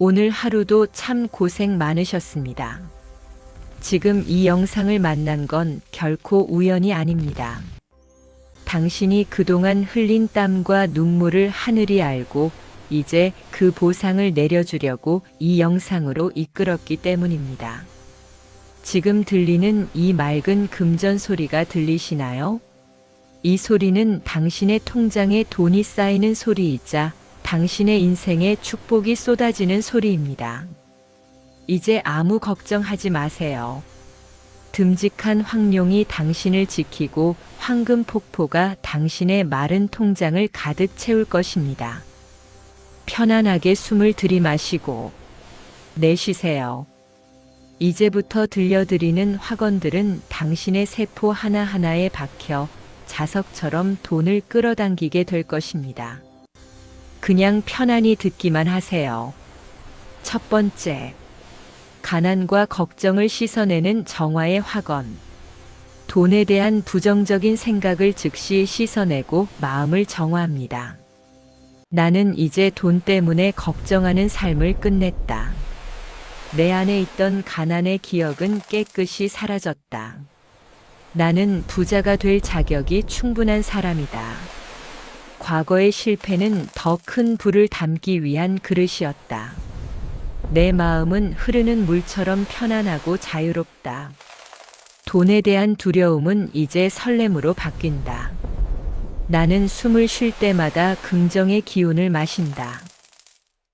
오늘 하루도 참 고생 많으셨습니다. 지금 이 영상을 만난 건 결코 우연이 아닙니다. 당신이 그동안 흘린 땀과 눈물을 하늘이 알고 이제 그 보상을 내려주려고 이 영상으로 이끌었기 때문입니다. 지금 들리는 이 맑은 금전 소리가 들리시나요? 이 소리는 당신의 통장에 돈이 쌓이는 소리이자 당신의 인생에 축복이 쏟아지는 소리입니다. 이제 아무 걱정하지 마세요. 듬직한 황룡이 당신을 지키고 황금 폭포가 당신의 마른 통장을 가득 채울 것입니다. 편안하게 숨을 들이마시고 내쉬세요. 이제부터 들려드리는 확언들은 당신의 세포 하나하나에 박혀 자석처럼 돈을 끌어당기게 될 것입니다. 그냥 편안히 듣기만 하세요. 첫 번째, 가난과 걱정을 씻어내는 정화의 확언. 돈에 대한 부정적인 생각을 즉시 씻어내고 마음을 정화합니다. 나는 이제 돈 때문에 걱정하는 삶을 끝냈다. 내 안에 있던 가난의 기억은 깨끗이 사라졌다. 나는 부자가 될 자격이 충분한 사람이다. 과거의 실패는 더 큰 불을 담기 위한 그릇이었다. 내 마음은 흐르는 물처럼 편안하고 자유롭다. 돈에 대한 두려움은 이제 설렘으로 바뀐다. 나는 숨을 쉴 때마다 긍정의 기운을 마신다.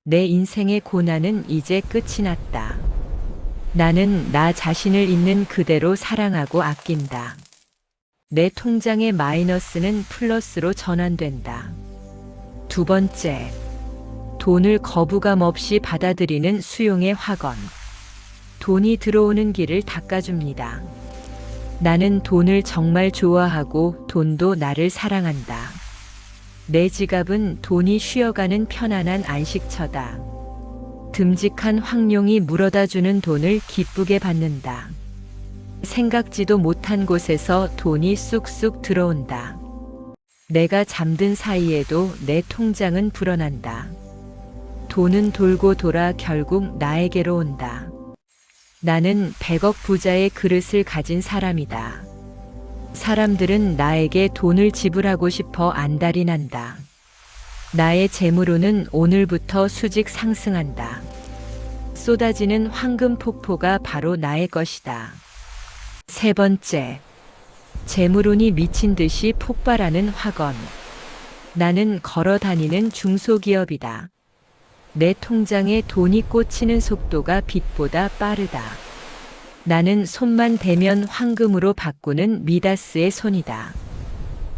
내 인생의 고난은 이제 끝이 났다. 나는 나 자신을 있는 그대로 사랑하고 아낀다. 내 통장의 마이너스는 플러스로 전환된다. 두 번째, 돈을 거부감 없이 받아들이는 수용의 확언. 돈이 들어오는 길을 닦아줍니다. 나는 돈을 정말 좋아하고 돈도 나를 사랑한다. 내 지갑은 돈이 쉬어가는 편안한 안식처다. 듬직한 황룡이 물어다 주는 돈을 기쁘게 받는다. 생각지도 못한 곳에서 돈이 쑥쑥 들어온다. 내가 잠든 사이에도 내 통장은 불어난다. 돈은 돌고 돌아 결국 나에게로 온다. 나는 100억 부자의 그릇을 가진 사람이다. 사람들은 나에게 돈을 지불하고 싶어 안달이 난다. 나의 재물로는 오늘부터 수직 상승한다. 쏟아지는 황금 폭포가 바로 나의 것이다. 세 번째, 재물운이 미친 듯이 폭발하는 확언. 나는 걸어 다니는 중소기업이다. 내 통장에 돈이 꽂히는 속도가 빛보다 빠르다. 나는 손만 대면 황금으로 바꾸는 미다스의 손이다.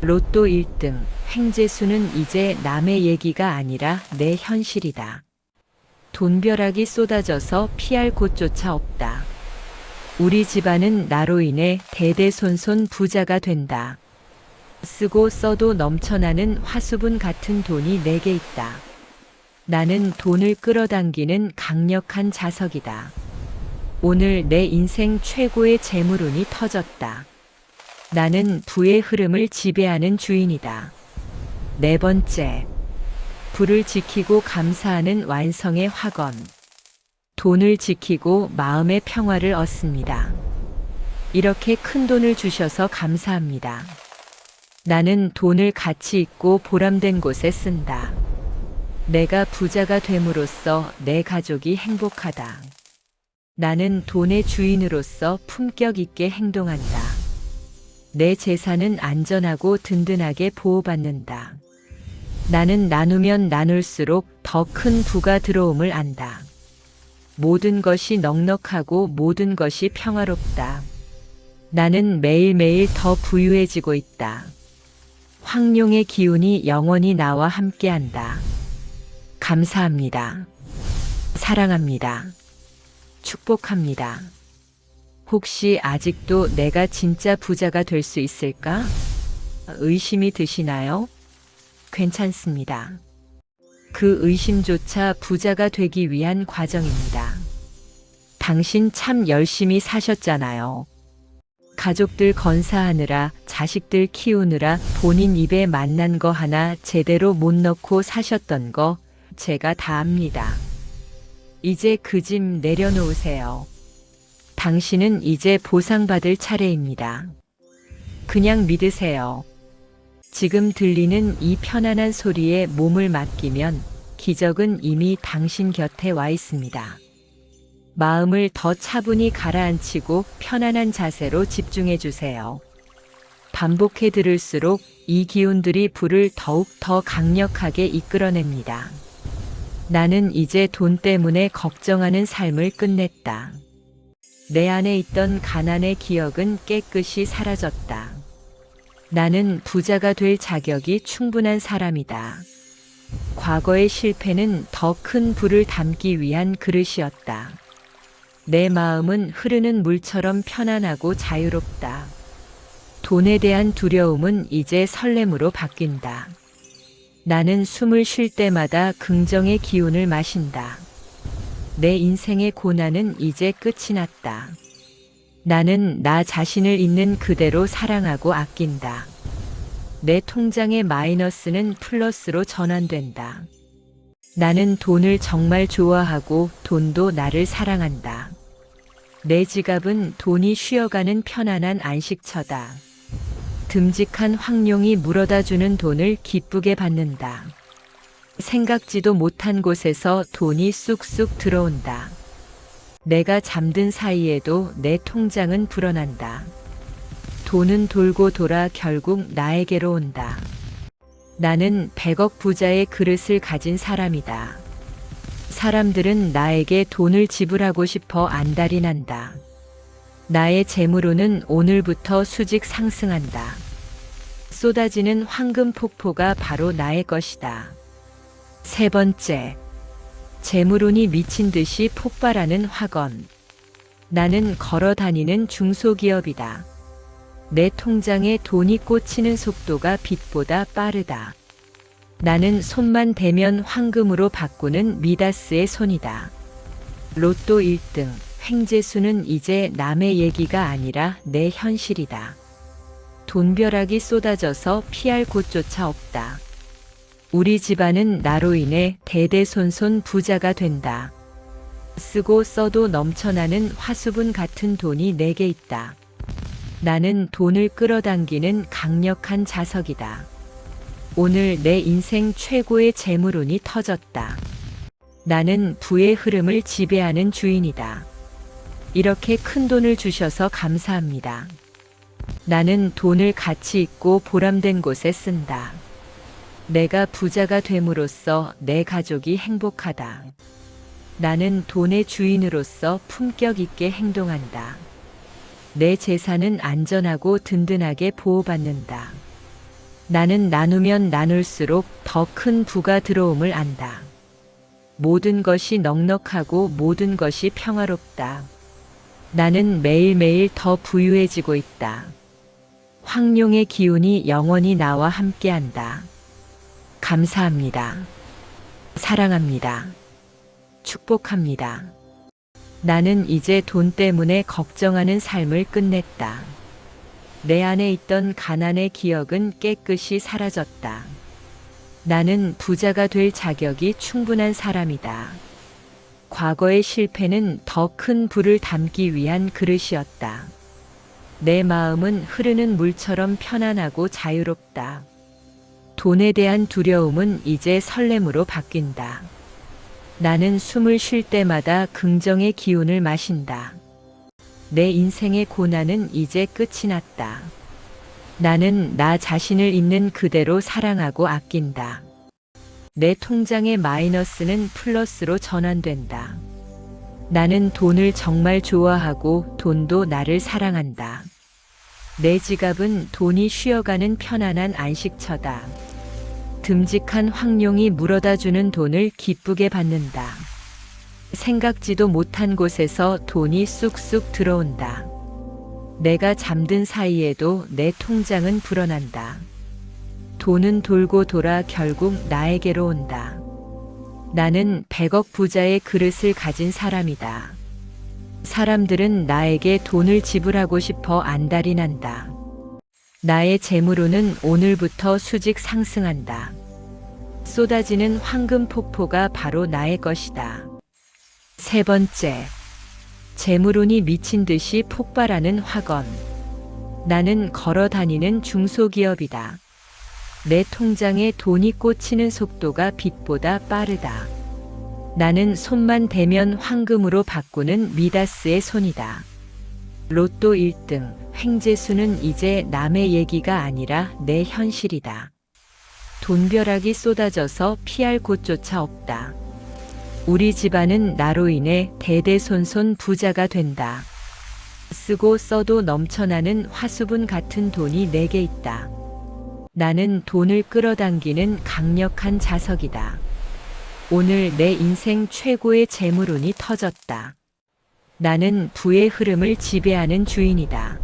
로또 1등, 횡재수는 이제 남의 얘기가 아니라 내 현실이다. 돈벼락이 쏟아져서 피할 곳조차 없다. 우리 집안은 나로 인해 대대손손 부자가 된다. 쓰고 써도 넘쳐나는 화수분 같은 돈이 내게 있다. 나는 돈을 끌어당기는 강력한 자석이다. 오늘 내 인생 최고의 재물운이 터졌다. 나는 부의 흐름을 지배하는 주인이다. 네 번째. 불을 지키고 감사하는 완성의 확언. 돈을 지키고 마음의 평화를 얻습니다. 이렇게 큰 돈을 주셔서 감사합니다. 나는 돈을 가치 있고 보람된 곳에 쓴다. 내가 부자가 됨으로써 내 가족이 행복하다. 나는 돈의 주인으로서 품격 있게 행동한다. 내 재산은 안전하고 든든하게 보호받는다. 나는 나누면 나눌수록 더 큰 부가 들어옴을 안다. 모든 것이 넉넉하고 모든 것이 평화롭다. 나는 매일매일 더 부유해지고 있다. 황룡의 기운이 영원히 나와 함께한다. 감사합니다. 사랑합니다. 축복합니다. 혹시 아직도 내가 진짜 부자가 될 수 있을까? 의심이 드시나요? 괜찮습니다. 그 의심조차 부자가 되기 위한 과정입니다. 당신 참 열심히 사셨잖아요. 가족들 건사하느라, 자식들 키우느라 본인 입에 만난 거 하나 제대로 못 넣고 사셨던 거 제가 다 압니다. 이제 그 짐 내려놓으세요. 당신은 이제 보상받을 차례입니다. 그냥 믿으세요. 지금 들리는 이 편안한 소리에 몸을 맡기면 기적은 이미 당신 곁에 와 있습니다. 마음을 더 차분히 가라앉히고 편안한 자세로 집중해 주세요. 반복해 들을수록 이 기운들이 불을 더욱 더 강력하게 이끌어냅니다. 나는 이제 돈 때문에 걱정하는 삶을 끝냈다. 내 안에 있던 가난의 기억은 깨끗이 사라졌다. 나는 부자가 될 자격이 충분한 사람이다. 과거의 실패는 더 큰 불을 담기 위한 그릇이었다. 내 마음은 흐르는 물처럼 편안하고 자유롭다. 돈에 대한 두려움은 이제 설렘으로 바뀐다. 나는 숨을 쉴 때마다 긍정의 기운을 마신다. 내 인생의 고난은 이제 끝이 났다. 나는 나 자신을 있는 그대로 사랑하고 아낀다. 내 통장의 마이너스는 플러스로 전환된다. 나는 돈을 정말 좋아하고 돈도 나를 사랑한다. 내 지갑은 돈이 쉬어가는 편안한 안식처다. 듬직한 황룡이 물어다 주는 돈을 기쁘게 받는다. 생각지도 못한 곳에서 돈이 쑥쑥 들어온다. 내가 잠든 사이에도 내 통장은 불어난다. 돈은 돌고 돌아 결국 나에게로 온다. 나는 100억 부자의 그릇을 가진 사람이다. 사람들은 나에게 돈을 지불하고 싶어 안달이 난다. 나의 재물로는 오늘부터 수직 상승한다. 쏟아지는 황금 폭포가 바로 나의 것이다. 세 번째, 재물운이 미친 듯이 폭발하는 학원. 나는 걸어 다니는 중소기업이다. 내 통장에 돈이 꽂히는 속도가 빛보다 빠르다. 나는 손만 대면 황금으로 바꾸는 미다스의 손이다. 로또 1등, 횡재수는 이제 남의 얘기가 아니라 내 현실이다. 돈벼락이 쏟아져서 피할 곳조차 없다. 우리 집안은 나로 인해 대대손손 부자가 된다. 쓰고 써도 넘쳐나는 화수분 같은 돈이 내게 있다. 나는 돈을 끌어당기는 강력한 자석이다. 오늘 내 인생 최고의 재물운이 터졌다. 나는 부의 흐름을 지배하는 주인이다. 이렇게 큰 돈을 주셔서 감사합니다. 나는 돈을 가치 있고 보람된 곳에 쓴다. 내가 부자가 됨으로써 내 가족이 행복하다. 나는 돈의 주인으로서 품격 있게 행동한다. 내 재산은 안전하고 든든하게 보호받는다. 나는 나누면 나눌수록 더 큰 부가 들어옴을 안다. 모든 것이 넉넉하고 모든 것이 평화롭다. 나는 매일매일 더 부유해지고 있다. 황룡의 기운이 영원히 나와 함께한다. 감사합니다. 사랑합니다. 축복합니다. 나는 이제 돈 때문에 걱정하는 삶을 끝냈다. 내 안에 있던 가난의 기억은 깨끗이 사라졌다. 나는 부자가 될 자격이 충분한 사람이다. 과거의 실패는 더 큰 불을 담기 위한 그릇이었다. 내 마음은 흐르는 물처럼 편안하고 자유롭다. 돈에 대한 두려움은 이제 설렘으로 바뀐다. 나는 숨을 쉴 때마다 긍정의 기운을 마신다. 내 인생의 고난은 이제 끝이 났다. 나는 나 자신을 있는 그대로 사랑하고 아낀다. 내 통장의 마이너스는 플러스로 전환된다. 나는 돈을 정말 좋아하고 돈도 나를 사랑한다. 내 지갑은 돈이 쉬어가는 편안한 안식처다. 듬직한 황룡이 물어다 주는 돈을 기쁘게 받는다. 생각지도 못한 곳에서 돈이 쑥쑥 들어온다. 내가 잠든 사이에도 내 통장은 불어난다. 돈은 돌고 돌아 결국 나에게로 온다. 나는 100억 부자의 그릇을 가진 사람이다. 사람들은 나에게 돈을 지불하고 싶어 안달이 난다. 나의 재물로는 오늘부터 수직 상승한다. 쏟아지는 황금 폭포가 바로 나의 것이다. 세 번째. 재물운이 미친 듯이 폭발하는 학원. 나는 걸어 다니는 중소기업이다. 내 통장에 돈이 꽂히는 속도가 빛보다 빠르다. 나는 손만 대면 황금으로 바꾸는 미다스의 손이다. 로또 1등, 횡재수는 이제 남의 얘기가 아니라 내 현실이다. 돈벼락이 쏟아져서 피할 곳조차 없다. 우리 집안은 나로 인해 대대손손 부자가 된다. 쓰고 써도 넘쳐나는 화수분 같은 돈이 내게 있다. 나는 돈을 끌어당기는 강력한 자석이다. 오늘 내 인생 최고의 재물운이 터졌다. 나는 부의 흐름을 지배하는 주인이다.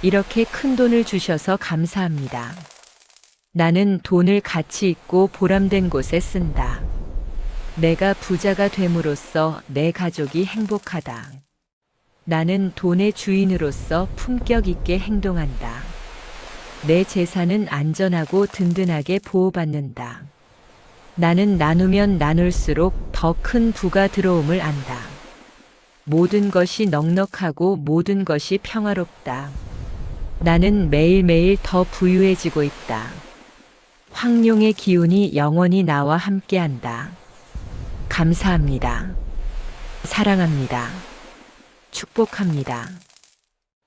이렇게 큰 돈을 주셔서 감사합니다. 나는 돈을 가치 있고 보람된 곳에 쓴다. 내가 부자가 됨으로써 내 가족이 행복하다. 나는 돈의 주인으로서 품격 있게 행동한다. 내 재산은 안전하고 든든하게 보호받는다. 나는 나누면 나눌수록 더 큰 부가 들어옴을 안다. 모든 것이 넉넉하고 모든 것이 평화롭다. 나는 매일매일 더 부유해지고 있다. 황룡의 기운이 영원히 나와 함께한다. 감사합니다. 사랑합니다. 축복합니다.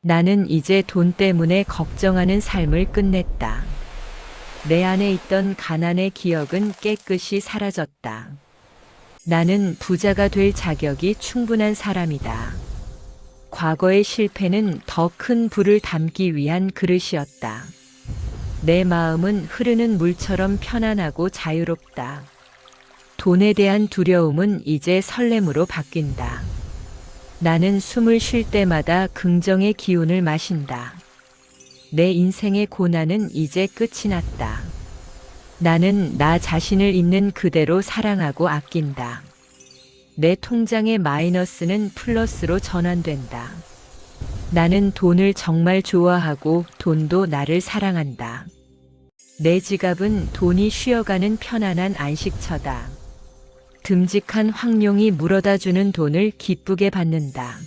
나는 이제 돈 때문에 걱정하는 삶을 끝냈다. 내 안에 있던 가난의 기억은 깨끗이 사라졌다. 나는 부자가 될 자격이 충분한 사람이다. 과거의 실패는 더 큰 불을 담기 위한 그릇이었다. 내 마음은 흐르는 물처럼 편안하고 자유롭다. 돈에 대한 두려움은 이제 설렘으로 바뀐다. 나는 숨을 쉴 때마다 긍정의 기운을 마신다. 내 인생의 고난은 이제 끝이 났다. 나는 나 자신을 있는 그대로 사랑하고 아낀다. 내 통장의 마이너스는 플러스로 전환된다. 나는 돈을 정말 좋아하고 돈도 나를 사랑한다. 내 지갑은 돈이 쉬어가는 편안한 안식처다. 듬직한 황룡이 물어다 주는 돈을 기쁘게 받는다.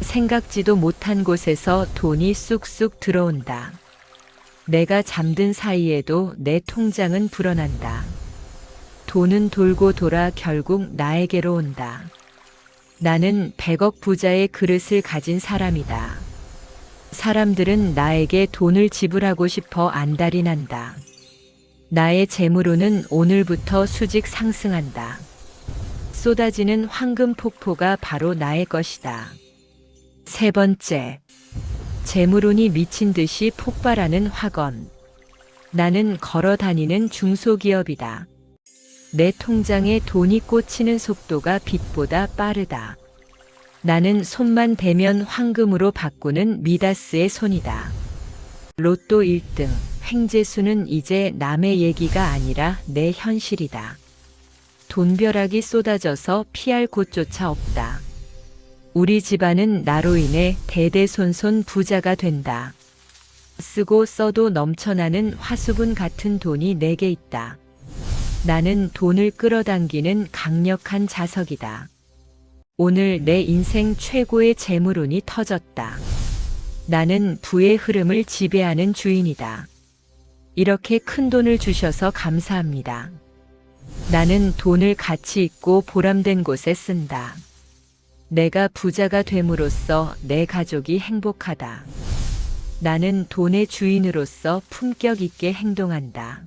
생각지도 못한 곳에서 돈이 쑥쑥 들어온다. 내가 잠든 사이에도 내 통장은 불어난다. 돈은 돌고 돌아 결국 나에게로 온다. 나는 100억 부자의 그릇을 가진 사람이다. 사람들은 나에게 돈을 지불하고 싶어 안달이 난다. 나의 재물로는 오늘부터 수직 상승한다. 쏟아지는 황금 폭포가 바로 나의 것이다. 세 번째. 재물운이 미친 듯이 폭발하는 학원. 나는 걸어 다니는 중소기업이다. 내 통장에 돈이 꽂히는 속도가 빛보다 빠르다. 나는 손만 대면 황금으로 바꾸는 미다스의 손이다. 로또 1등, 횡재수는 이제 남의 얘기가 아니라 내 현실이다. 돈벼락이 쏟아져서 피할 곳조차 없다. 우리 집안은 나로 인해 대대손손 부자가 된다. 쓰고 써도 넘쳐나는 화수분 같은 돈이 내게 있다. 나는 돈을 끌어당기는 강력한 자석이다. 오늘 내 인생 최고의 재물운이 터졌다. 나는 부의 흐름을 지배하는 주인이다. 이렇게 큰 돈을 주셔서 감사합니다. 나는 돈을 가치 있고 보람된 곳에 쓴다. 내가 부자가 됨으로써 내 가족이 행복하다. 나는 돈의 주인으로서 품격 있게 행동한다.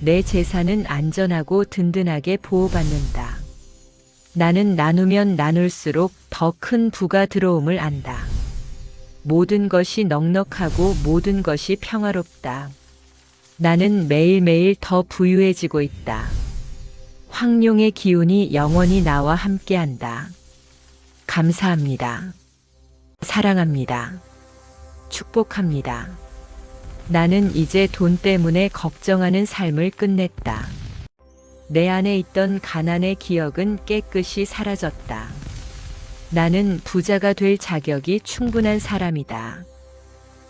내 재산은 안전하고 든든하게 보호받는다. 나는 나누면 나눌수록 더 큰 부가 들어옴을 안다. 모든 것이 넉넉하고 모든 것이 평화롭다. 나는 매일매일 더 부유해지고 있다. 황룡의 기운이 영원히 나와 함께한다. 감사합니다. 사랑합니다. 축복합니다. 나는 이제 돈 때문에 걱정하는 삶을 끝냈다. 내 안에 있던 가난의 기억은 깨끗이 사라졌다. 나는 부자가 될 자격이 충분한 사람이다.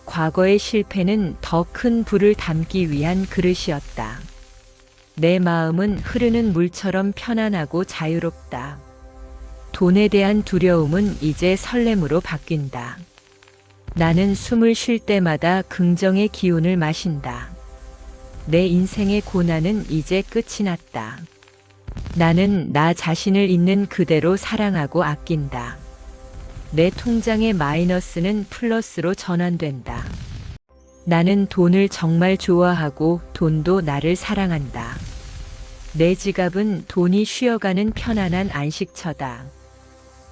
과거의 실패는 더 큰 불을 담기 위한 그릇이었다. 내 마음은 흐르는 물처럼 편안하고 자유롭다. 돈에 대한 두려움은 이제 설렘으로 바뀐다. 나는 숨을 쉴 때마다 긍정의 기운을 마신다. 내 인생의 고난은 이제 끝이 났다. 나는 나 자신을 있는 그대로 사랑하고 아낀다. 내 통장의 마이너스는 플러스로 전환된다. 나는 돈을 정말 좋아하고 돈도 나를 사랑한다. 내 지갑은 돈이 쉬어가는 편안한 안식처다.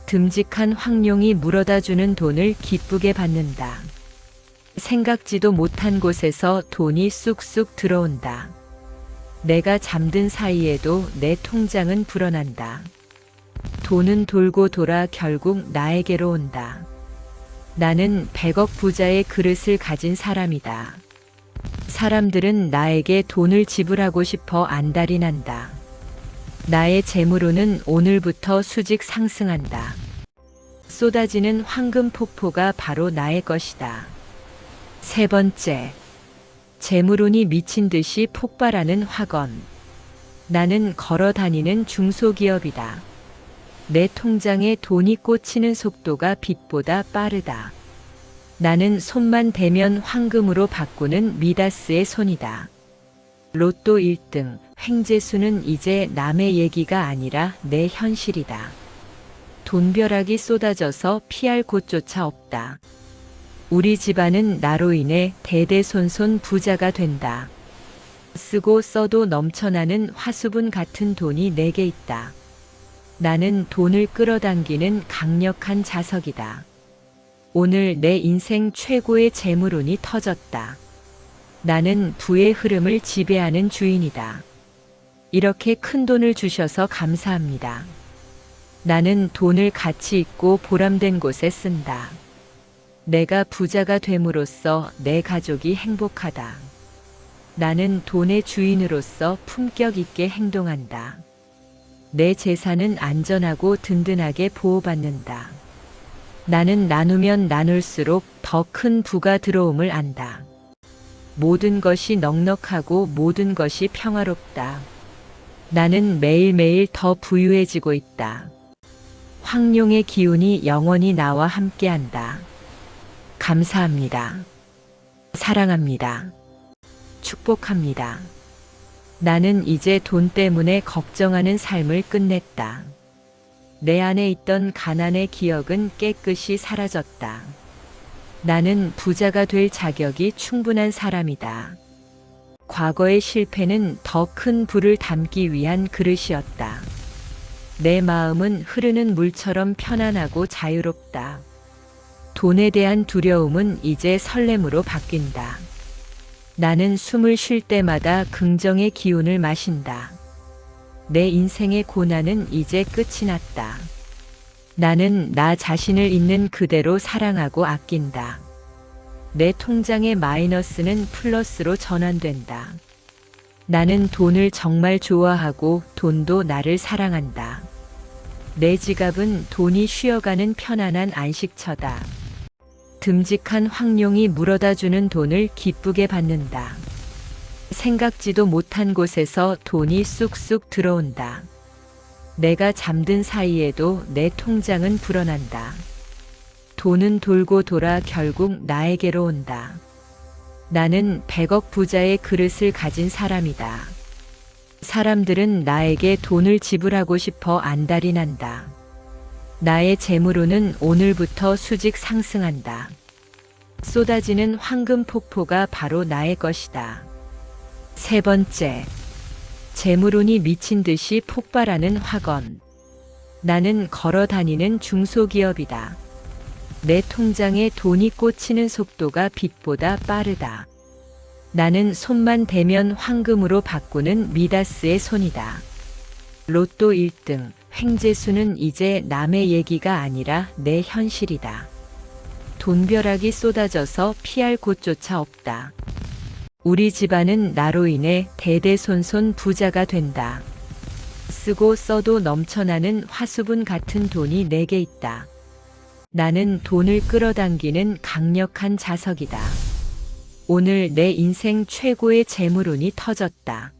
듬직한 황룡이 물어다 주는 돈을 기쁘게 받는다. 생각지도 못한 곳에서 돈이 쑥쑥 들어온다. 내가 잠든 사이에도 내 통장은 불어난다. 돈은 돌고 돌아 결국 나에게로 온다. 나는 100억 부자의 그릇을 가진 사람이다. 사람들은 나에게 돈을 지불하고 싶어 안달이 난다. 나의 재물로는 오늘부터 수직 상승한다. 쏟아지는 황금 폭포가 바로 나의 것이다. 세 번째. 재물운이 미친 듯이 폭발하는 학원. 나는 걸어 다니는 중소기업이다. 내 통장에 돈이 꽂히는 속도가 빛보다 빠르다. 나는 손만 대면 황금으로 바꾸는 미다스의 손이다. 로또 1등, 횡재수는 이제 남의 얘기가 아니라 내 현실이다. 돈벼락이 쏟아져서 피할 곳조차 없다. 우리 집안은 나로 인해 대대손손 부자가 된다. 쓰고 써도 넘쳐나는 화수분 같은 돈이 내게 있다. 나는 돈을 끌어당기는 강력한 자석이다. 오늘 내 인생 최고의 재물운이 터졌다. 나는 부의 흐름을 지배하는 주인이다. 이렇게 큰 돈을 주셔서 감사합니다. 나는 돈을 가치 있고 보람된 곳에 쓴다. 내가 부자가 됨으로써 내 가족이 행복하다. 나는 돈의 주인으로서 품격 있게 행동한다. 내 재산은 안전하고 든든하게 보호받는다. 나는 나누면 나눌수록 더 큰 부가 들어옴을 안다. 모든 것이 넉넉하고 모든 것이 평화롭다. 나는 매일매일 더 부유해지고 있다. 황룡의 기운이 영원히 나와 함께한다. 감사합니다. 사랑합니다. 축복합니다. 나는 이제 돈 때문에 걱정하는 삶을 끝냈다. 내 안에 있던 가난의 기억은 깨끗이 사라졌다. 나는 부자가 될 자격이 충분한 사람이다. 과거의 실패는 더 큰 불을 담기 위한 그릇이었다. 내 마음은 흐르는 물처럼 편안하고 자유롭다. 돈에 대한 두려움은 이제 설렘으로 바뀐다. 나는 숨을 쉴 때마다 긍정의 기운을 마신다. 내 인생의 고난은 이제 끝이 났다. 나는 나 자신을 있는 그대로 사랑하고 아낀다. 내 통장의 마이너스는 플러스로 전환된다. 나는 돈을 정말 좋아하고 돈도 나를 사랑한다. 내 지갑은 돈이 쉬어가는 편안한 안식처다. 듬직한 황룡이 물어다 주는 돈을 기쁘게 받는다. 생각지도 못한 곳에서 돈이 쑥쑥 들어온다. 내가 잠든 사이에도 내 통장은 불어난다. 돈은 돌고 돌아 결국 나에게로 온다. 나는 100억 부자의 그릇을 가진 사람이다. 사람들은 나에게 돈을 지불하고 싶어 안달이 난다. 나의 재물로는 오늘부터 수직 상승한다. 쏟아지는 황금 폭포가 바로 나의 것이다. 세 번째. 재물운이 미친 듯이 폭발하는 학원. 나는 걸어 다니는 중소기업이다. 내 통장에 돈이 꽂히는 속도가 빛보다 빠르다. 나는 손만 대면 황금으로 바꾸는 미다스의 손이다. 로또 1등, 횡재수는 이제 남의 얘기가 아니라 내 현실이다. 돈벼락이 쏟아져서 피할 곳조차 없다. 우리 집안은 나로 인해 대대손손 부자가 된다. 쓰고 써도 넘쳐나는 화수분 같은 돈이 내게 있다. 나는 돈을 끌어당기는 강력한 자석이다. 오늘 내 인생 최고의 재물운이 터졌다.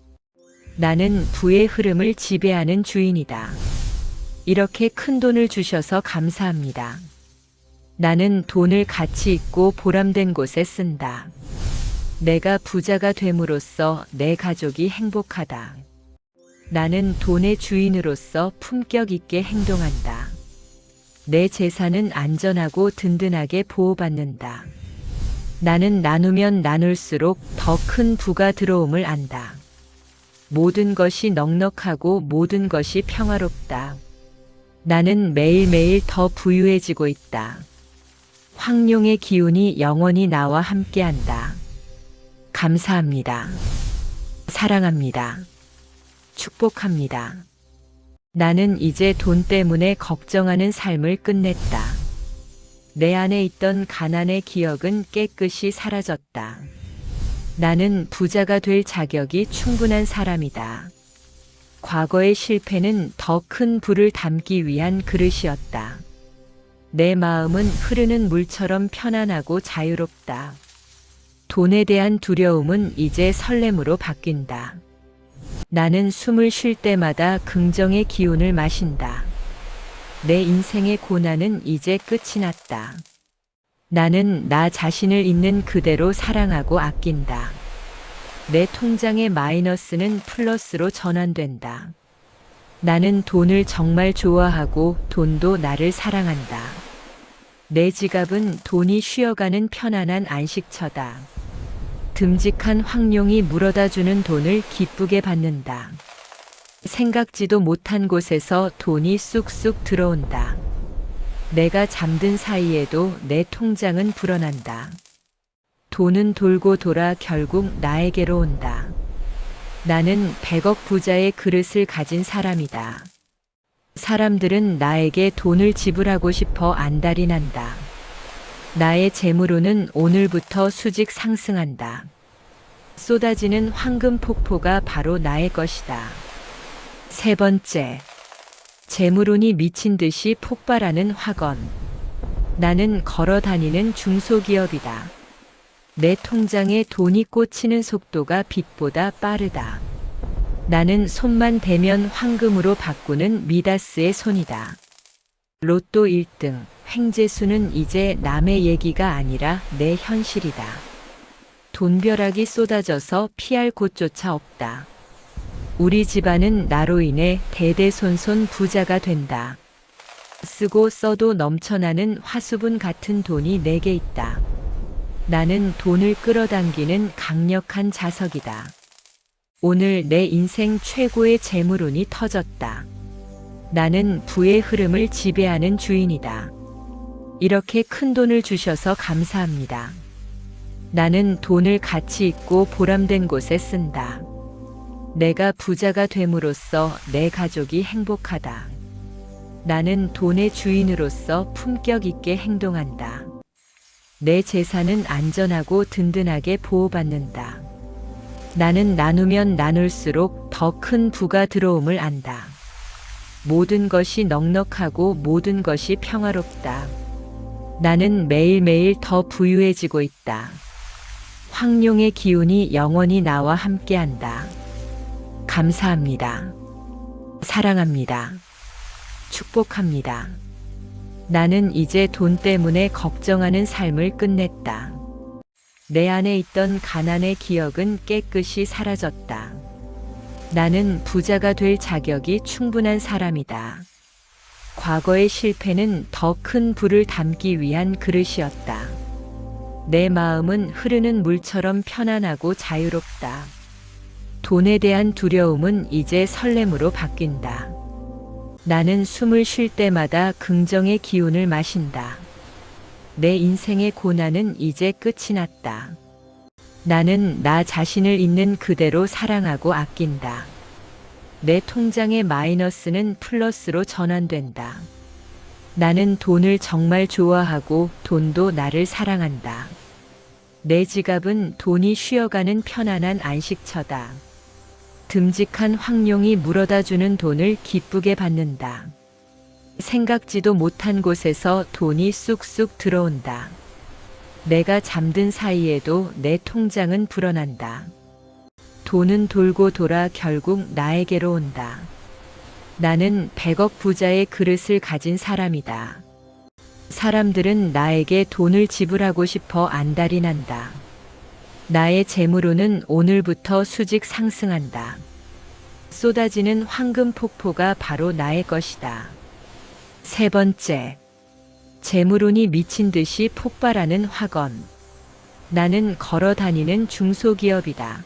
나는 부의 흐름을 지배하는 주인이다. 이렇게 큰 돈을 주셔서 감사합니다. 나는 돈을 가치 있고 보람된 곳에 쓴다. 내가 부자가 됨으로써 내 가족이 행복하다. 나는 돈의 주인으로서 품격 있게 행동한다. 내 재산은 안전하고 든든하게 보호받는다. 나는 나누면 나눌수록 더 큰 부가 들어옴을 안다. 모든 것이 넉넉하고 모든 것이 평화롭다. 나는 매일매일 더 부유해지고 있다. 황룡의 기운이 영원히 나와 함께한다. 감사합니다. 사랑합니다. 축복합니다. 나는 이제 돈 때문에 걱정하는 삶을 끝냈다. 내 안에 있던 가난의 기억은 깨끗이 사라졌다. 나는 부자가 될 자격이 충분한 사람이다. 과거의 실패는 더큰 부를 담기 위한 그릇이었다. 내 마음은 흐르는 물처럼 편안하고 자유롭다. 돈에 대한 두려움은 이제 설렘으로 바뀐다. 나는 숨을 쉴 때마다 긍정의 기운을 마신다. 내 인생의 고난은 이제 끝이 났다. 나는 나 자신을 있는 그대로 사랑하고 아낀다. 내 통장의 마이너스는 플러스로 전환된다. 나는 돈을 정말 좋아하고 돈도 나를 사랑한다. 내 지갑은 돈이 쉬어가는 편안한 안식처다. 듬직한 황룡이 물어다 주는 돈을 기쁘게 받는다. 생각지도 못한 곳에서 돈이 쑥쑥 들어온다. 내가 잠든 사이에도 내 통장은 불어난다. 돈은 돌고 돌아 결국 나에게로 온다. 나는 100억 부자의 그릇을 가진 사람이다. 사람들은 나에게 돈을 지불하고 싶어 안달이 난다. 나의 재물로는 오늘부터 수직 상승한다. 쏟아지는 황금 폭포가 바로 나의 것이다. 세 번째. 재물운이 미친 듯이 폭발하는 학원. 나는 걸어 다니는 중소기업이다. 내 통장에 돈이 꽂히는 속도가 빛보다 빠르다. 나는 손만 대면 황금으로 바꾸는 미다스의 손이다. 로또 1등, 횡재수는 이제 남의 얘기가 아니라 내 현실이다. 돈벼락이 쏟아져서 피할 곳조차 없다. 우리 집안은 나로 인해 대대손손 부자가 된다. 쓰고 써도 넘쳐나는 화수분 같은 돈이 내게 있다. 나는 돈을 끌어당기는 강력한 자석이다. 오늘 내 인생 최고의 재물운이 터졌다. 나는 부의 흐름을 지배하는 주인이다. 이렇게 큰 돈을 주셔서 감사합니다. 나는 돈을 가치 있고 보람된 곳에 쓴다. 내가 부자가 됨으로써 내 가족이 행복하다. 나는 돈의 주인으로서 품격 있게 행동한다. 내 재산은 안전하고 든든하게 보호받는다. 나는 나누면 나눌수록 더 큰 부가 들어옴을 안다. 모든 것이 넉넉하고 모든 것이 평화롭다. 나는 매일매일 더 부유해지고 있다. 황룡의 기운이 영원히 나와 함께한다. 감사합니다. 사랑합니다. 축복합니다. 나는 이제 돈 때문에 걱정하는 삶을 끝냈다. 내 안에 있던 가난의 기억은 깨끗이 사라졌다. 나는 부자가 될 자격이 충분한 사람이다. 과거의 실패는 더큰 부를 담기 위한 그릇이었다. 내 마음은 흐르는 물처럼 편안하고 자유롭다. 돈에 대한 두려움은 이제 설렘으로 바뀐다. 나는 숨을 쉴 때마다 긍정의 기운을 마신다. 내 인생의 고난은 이제 끝이 났다. 나는 나 자신을 있는 그대로 사랑하고 아낀다. 내 통장의 마이너스는 플러스로 전환된다. 나는 돈을 정말 좋아하고 돈도 나를 사랑한다. 내 지갑은 돈이 쉬어가는 편안한 안식처다. 듬직한 황룡이 물어다 주는 돈을 기쁘게 받는다. 생각지도 못한 곳에서 돈이 쑥쑥 들어온다. 내가 잠든 사이에도 내 통장은 불어난다. 돈은 돌고 돌아 결국 나에게로 온다. 나는 100억 부자의 그릇을 가진 사람이다. 사람들은 나에게 돈을 지불하고 싶어 안달이 난다. 나의 재물로는 오늘부터 수직 상승한다. 쏟아지는 황금 폭포가 바로 나의 것이다. 세 번째. 재물운이 미친 듯이 폭발하는 학원. 나는 걸어 다니는 중소기업이다.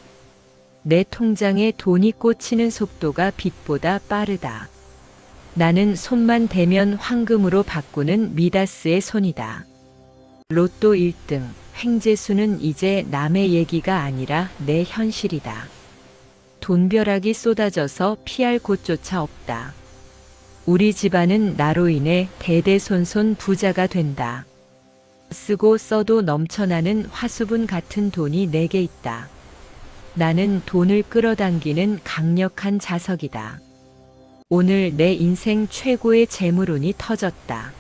내 통장에 돈이 꽂히는 속도가 빛보다 빠르다. 나는 손만 대면 황금으로 바꾸는 미다스의 손이다. 로또 1등, 횡재수는 이제 남의 얘기가 아니라 내 현실이다. 돈벼락이 쏟아져서 피할 곳조차 없다. 우리 집안은 나로 인해 대대손손 부자가 된다. 쓰고 써도 넘쳐나는 화수분 같은 돈이 내게 있다. 나는 돈을 끌어당기는 강력한 자석이다. 오늘 내 인생 최고의 재물운이 터졌다.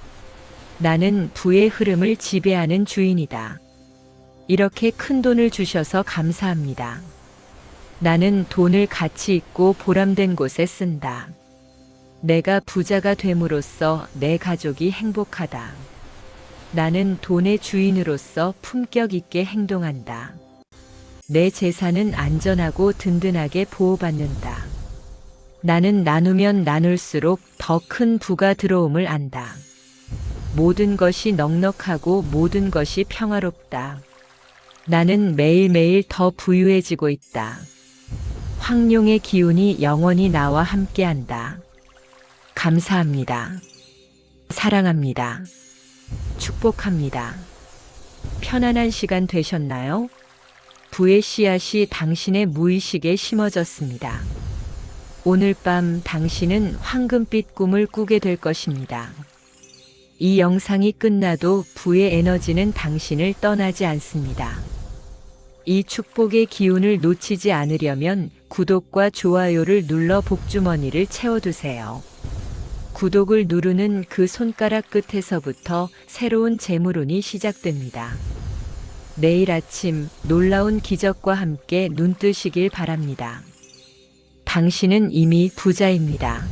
나는 부의 흐름을 지배하는 주인이다. 이렇게 큰 돈을 주셔서 감사합니다. 나는 돈을 가치 있고 보람된 곳에 쓴다. 내가 부자가 됨으로써 내 가족이 행복하다. 나는 돈의 주인으로서 품격 있게 행동한다. 내 재산은 안전하고 든든하게 보호받는다. 나는 나누면 나눌수록 더 큰 부가 들어옴을 안다. 모든 것이 넉넉하고 모든 것이 평화롭다. 나는 매일매일 더 부유해지고 있다. 황룡의 기운이 영원히 나와 함께한다. 감사합니다. 사랑합니다. 축복합니다. 편안한 시간 되셨나요? 부의 씨앗이 당신의 무의식에 심어졌습니다. 오늘 밤 당신은 황금빛 꿈을 꾸게 될 것입니다. 이 영상이 끝나도 부의 에너지는 당신을 떠나지 않습니다. 이 축복의 기운을 놓치지 않으려면 구독과 좋아요를 눌러 복주머니를 채워두세요. 구독을 누르는 그 손가락 끝에서부터 새로운 재물운이 시작됩니다. 내일 아침 놀라운 기적과 함께 눈 뜨시길 바랍니다. 당신은 이미 부자입니다.